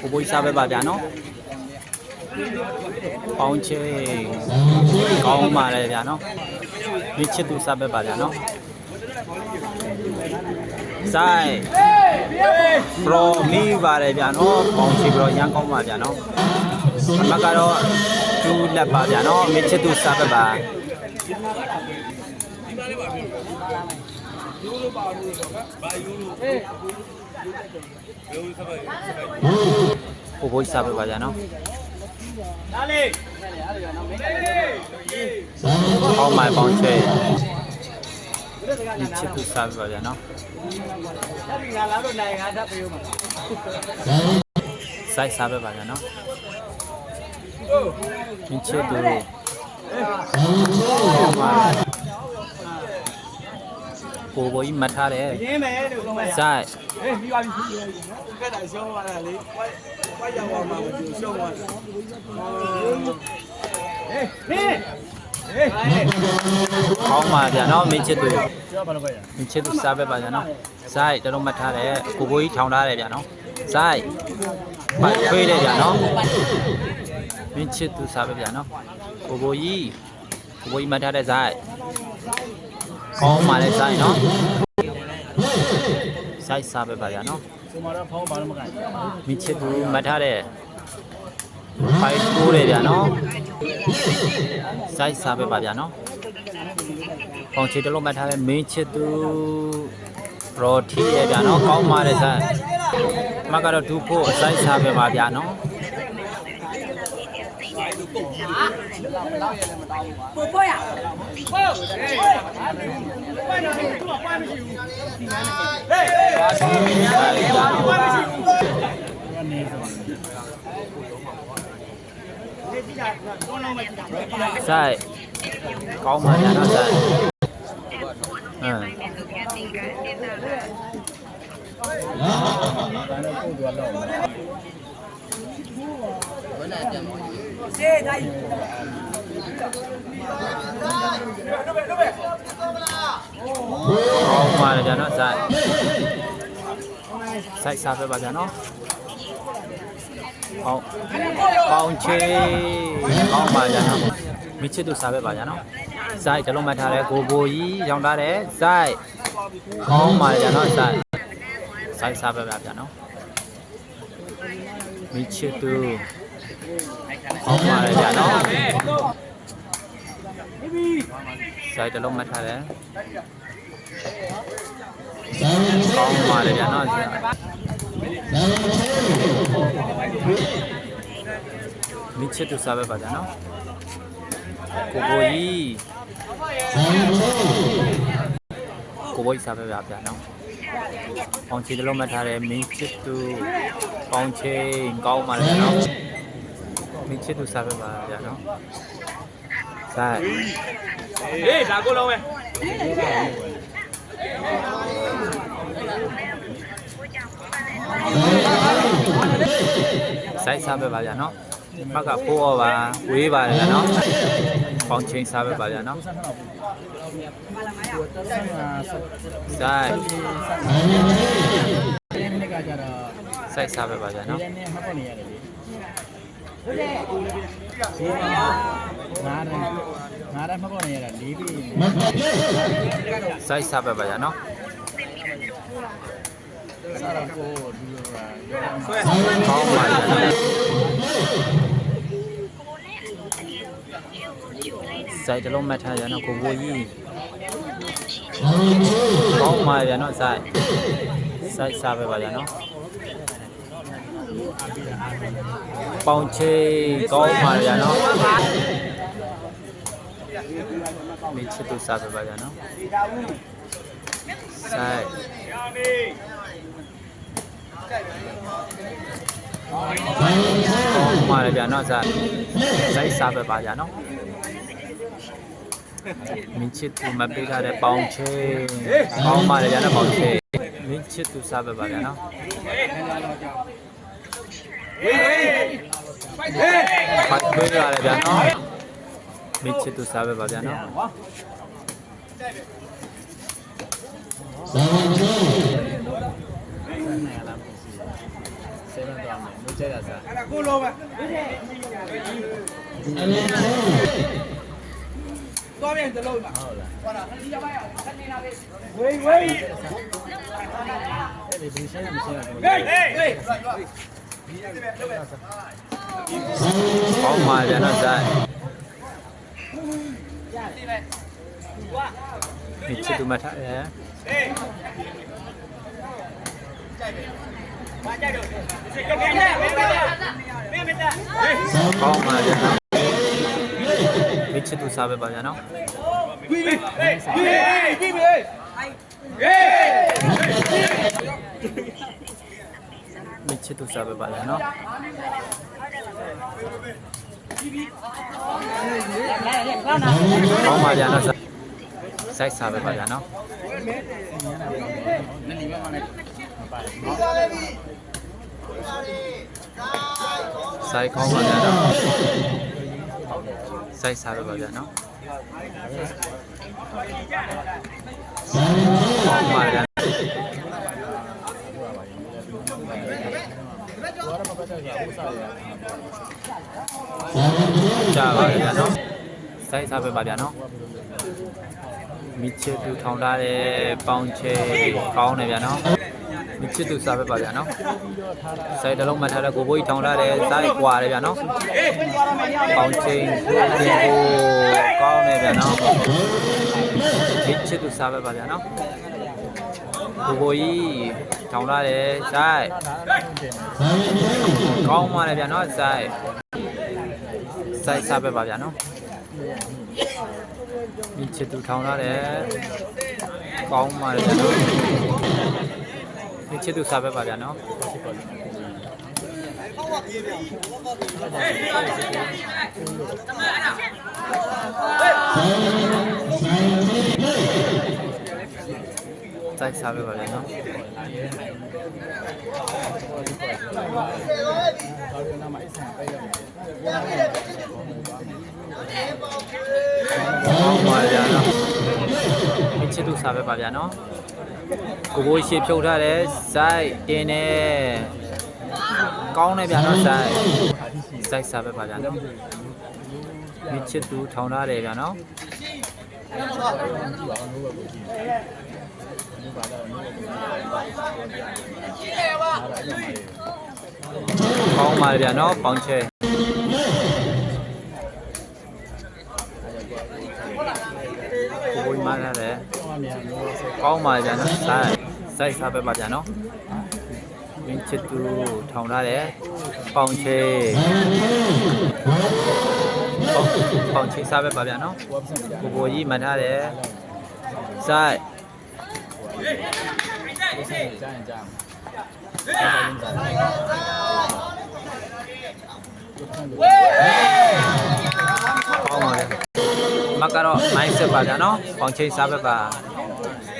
ကိုဘိုးစားပဲပါဗျာနော်ပေါင်းချေကောင်းပါလေဗျာနော်မိချစ်သူစားပဲပါဗျာနော်ဆိုင်ပရိုမီပါတယ်ဗျာနော်ပေါင်းချေပရိုရန်ကောင်းပါဗျာနော်အမကတော့တူလက်ပါဗျာနော်မိချစ်သူစားပဲပါကိုဘိုး စားပဲပါဗျာနော်ဒါလေးကောင်းပါပေါင်းချေမိချစ်သူစားပဲပါဗျာနော်အဲ့ဒီငါလာတော့နိုင်ငါထပ်ပြောမှာစိုက်စားပဲပါဗျာနော်မြင်ချစ်သူ ကိုဘိုးကြီးမှတ်ထားတယ်ရင်းမယ်လို့ခေါ်မယ်စိုက်ဟေးပြီးပါပြီကဲတာရှောင်းသွားတာလေဝိုက်ဝိုက်ရောက်သွားမှာမကြည့်ရှောင်းသွားတာဟေးဟေးဟေးကောင်းပါဗျာနော်မြင်ချစ်သူကျော်ဘာလို့ပဲရမြင်ချစ်သူစားပဲပါဗျာနော်စိုက်တော်တော်မှတ်ထားတယ်ကိုဘိုးကြီးထောင်ထားတယ်ဗျာနော်စိုက်ပတ်ခွေးတယ်ဗျာနော်မြင်ချစ်သူစားပဲဗျာနော်ကိုဘိုးကြီးကိုဘိုးကြီးမှတ်ထားတဲ့စိုက် ကောင်းပါလေစိုက်နော်စိုက်စားပဲပါဗျာနော်ဆိုမှာတော့ဖောင်းပါလို့မကန်မိချစ်သူမှတ်ထားတဲ့ဖိုင်ကိုတယ်ဗျာနော်စိုက်စားပဲပါဗျာနော်ပေါင်ချီတလုံးမှတ်ထားတဲ့မင်းချစ်သူရော်ထီရဲ့ဗျာနော်ကောင်းပါတယ်ဇက်မကတော့ဒူဖို့အစိုက်စားပဲပါဗျာနော် ပို့ပို့ရ စိုက်ကောင်းပါဗျာနော်စိုက်အင်း စေးတိုင်း ကော င်းပါတယ်ဗျာနော်စိုက်စိုက်စားပဲပါဗျာနော်ဟောင်းပေါင်ချေကောင်းပါဗျာနော်မိချစ်သူစားပဲပါဗျာနော်စိုက်တလုံးမှတ်ထားတဲ့ကိုဘိုကြီးရောင်းထားတဲ့စိုက်ကောင်းပါဗျာနော်စိုက်စိုက်စားပဲပါဗျာနော်မိချစ်သူ ကောင်းပါလေဗျာနော်စိုက်တလုံးမှတ်ထားတဲ့ကောင်းပါလေဗျာနော်စိုက်မိချစ်သူစားပဲပါဗျာနော်ကိုဘိုကြီးကိုဘိုကြီးစားပဲပါဗျာနော်ပေါင်ချီတလုံးမှတ်ထားတဲ့မင်းချစ်သူပေါင်ချီကောင်းပါလေဗျာနော် မင်းချစ်သူစားပဲပါဗျာနော်စိုက်ဟေးဒါကိုလုံးပဲစိုက်စားပဲပါဗျာနော်ဘက်ကဖိုးဩပါဝေးပါတယ်ဗျာနော်ပေါင်ချင်းစားပဲပါဗျာနော်စိုက်ဒီနေ့ကကြတော့စိုက်စားပဲပါဗျာဒီနော် နေ့မှတ်ဖို့နေရတယ်လေဒီငါးရငါးရမှတ်ဖို့နေရတာလေးပြီးစိုက်စားပဲပါဗျာနော်စားတော့ကိုဒီလိုပါဆွဲကောင်းပါဗျာနော်စိုက်တလုံးမှတ်ထားရနော်ကိုဘိုးကြီးကောင်းပါဗျာနော်စိုက်စိုက်စားပဲပါဗျာနော် ပေါင်ချေကောင်းပါဗျာနော်မိချစ်သူစားပဲပါဗျာနော်စိုက်ကောင်းပါဗျာနော်စိုက်စိုက်စားပဲပါဗျာနော်မင်းချစ်သူမပေးထားတဲ့ပေါင်ချေကောင်းပါလေဗျာနော်ပေါင်ချေမင်းချစ်သူစားပဲပါဗျာနော် ဟေးဟေးဟေးဖတ်ပေးရတယ်ဗျာနော် မင်းချစ်သူစားပဲပါဗျာနော်10မိနစ်တော့မယ်မကျက်တာစားအဲ့ဒါကိုလုံးပဲသွားပြန်တလုံးပါဟုတ်လားဝေးဝေးအဲ့ဒီဘယ်ရှင်းမရှင်းတော့ဟေးဟေးကောင်းပါဗျာနော်ဆိုင်ဒီချစ်သူမထားတယ်ကောင်းပါဗျာနော်မိချစ်သူစားပဲပါဗျာနော်ပြီးပြီပြီးပြီပြီးပြီဟေး မိချစ်သူစားပဲပါဗျာနော်ကောင်းပါဗျာနော်စိုက်စားပဲပါဗျာနော်စိုက်ကောင်းပါဗျာနော်စို က်စားပဲပါဗျာနော်ကောင်းပါဗျာကြပါဗျာနော်စိုက်စားပဲပါဗျာနော်မိချစ်သူထောင်ထားတဲ့ပေါင်ချေကောင်းတယ်ဗျာနော်မိချစ်သူစားပဲပါဗျာနော်စိုက်တလုံးမှတ်ထားတဲ့ကိုဘိုးကြီးထောင်ထားတဲ့စိုက်ကွာတယ်ဗျာနော်ပေါင်ချေကိုတင်ကိုကောင်းတယ်ဗျာနော်မိချစ်သူစားပဲပါဗျာနော် ကိုဘိုးကြီးထောင်ထားတဲ့စိုက်ကောင်းပါလေဗျာနော်စိုက်စိုက်စားပဲပါဗျာနော်ဒီချစ်သူထောင်လာတယ်ကောင်းပါလေဗျာနော်ဒီချစ်သူစားပဲပါဗျာနော် စိုက်စားပဲပါဗျာနော်ကောင်းပါဗျာနော်ဒီချစ်သူစားပဲပါဗျာနော်ကိုကိုရှေဖြုတ်ထားတယ်စိုက်တင်းနေကောင်းတယ်ဗျာနော်စိုက်စိုက်စားပဲပါဗျာနော်ဒီချစ်သူထောင်ထားတယ်ဗျာနော် ကောင်းပါဗျာနော်ပေါင်ချဲကိုကိုမားထားတယ်ကောင်းပါဗျာနော်စိုက်စိုက်စားပဲပါဗျာနော်မင်းချစ်သူထောင်ထားတယ်ပေါင်ချဲပေါင်ချဲစားပဲပါဗျာနော်ကိုကိုကြီးမှတ်ထားတယ်စိုက် ကြားရင်ကြားကောင်းပါလေမကတော့ mindset ပါဗျာနော်ပေါင်ချိန်စားပဲပါ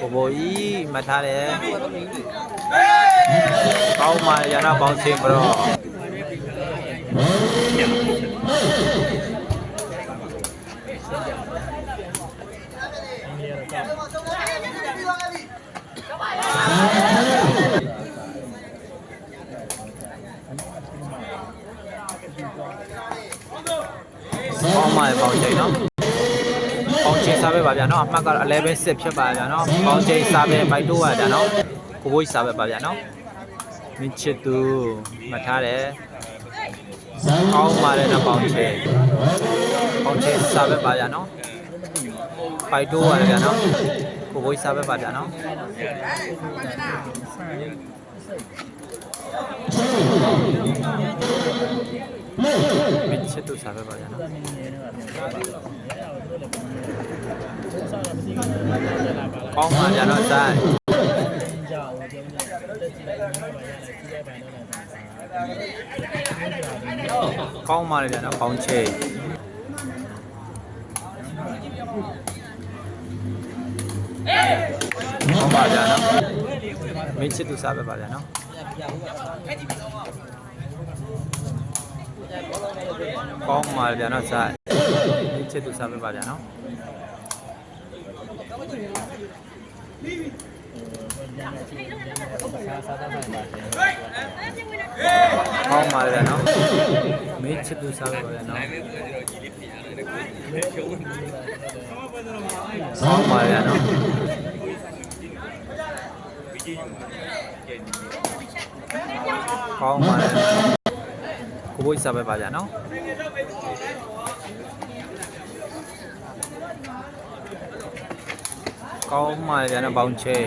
ဘိုဘိုကြီးမှတ်ထားတယ်ကောင်းပါလေရနာပေါင်ချိန်ဘရော ကောင်းပါလေပေါင်ချိန်နော်ပေါင်ချိန်စားပဲပါဗျာနော်အမှတ်ကတော့11 6ဖြစ်ပါဗျာနော်ပေါင်ချိန်စားပဲမိုက်တိုးပါဗျာနော်ကိုဘိုကြီးစားပဲပါဗျာနော်မင်းချစ်သူမှတ်ထားတယ်ကောင်းပါလေနော်ပေါင်ချိန်ပေါင်ချိန်စားပဲပါဗျာနော်ပိုက်တိုးရတယ်ဗျာနော်ကိုဘိုကြီးစားပဲပါဗျာနော်မင်း ချစ်သူစားပဲပါဗျာနော်ကောင်းပါဗျာတော့ဆိုင်ကောင်းပါလေဗျာတော့ပေါင်းချေကောင်းပါဗျာနော် မင်းချစ်သူစားပဲပါဗျာနော်ကောင်းပါလေဗျာနော်ဆိုင်မင်းချစ်သူစားပဲပါဗျာနော်ကောင်းပါလေဗျာနော်မင်းချစ်သူစားပဲပါဗျာနော်ကောင်းပါလေဗျာနော် ကောင်းပါလေကိုဘိုးစားပဲပါဗျာနော်ကောင်းပါလေဗျာနော်ဘောင်းချေ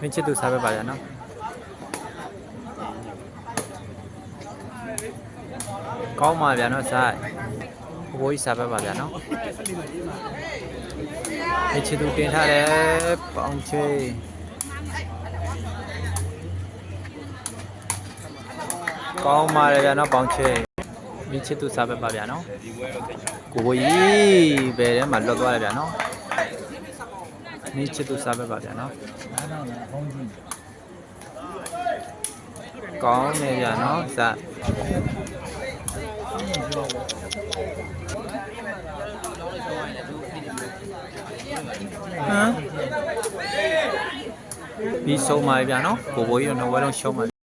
မင်းချစ်သူစားပဲပါရနော်ကောင်းပါဗျာနော်စားဘိုးကြီးစားပဲပါဗျာနော် မင်းချစ်သူတင်ထားတယ်ပေါင်ချေကောင်းပါလေဗျာနော်ပေါင်ချေမင်းချစ်သူစားပဲပါဗျာနော်ကိုဘိုးကြီးဘယ်ထဲမှာလွတ်သွားလဲဗျာနော်မင်းချစ်သူစားပဲပါဗျာနော်ကောင်းနေကြနော်စဟမ် ပြီးဆုံးပါပြီဗျာနော်ကိုဘိုးကြီးတို့နှစ်ဝဲလုံးရှုံးပါ